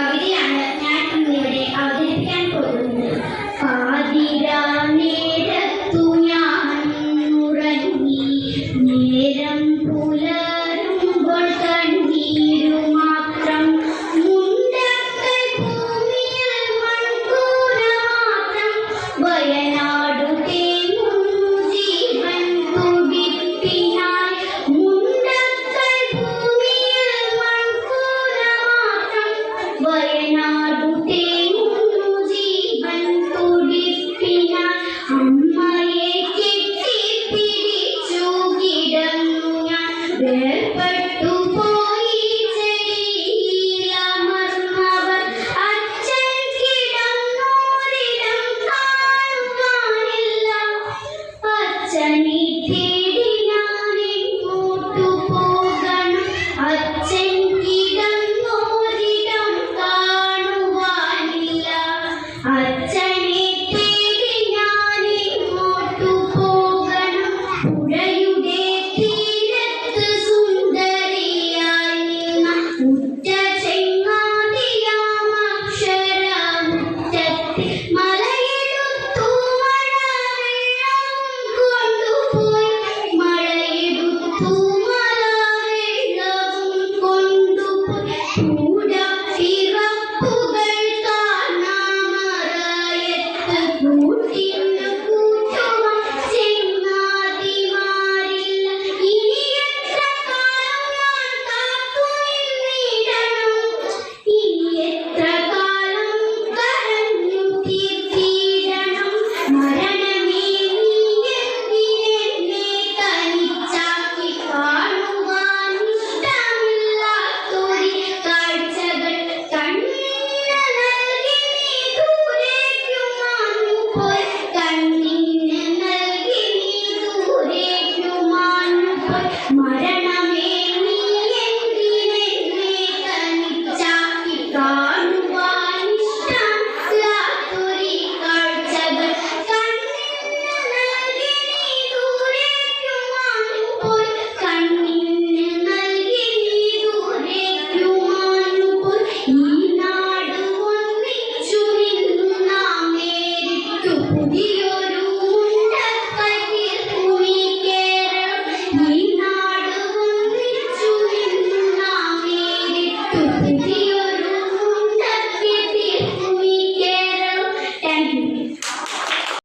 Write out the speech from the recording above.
കവിതയാണ് ഞാൻ ഇന്നിവിടെ അവതരിപ്പിക്കാൻ പോകുന്നത്. പാതിരാ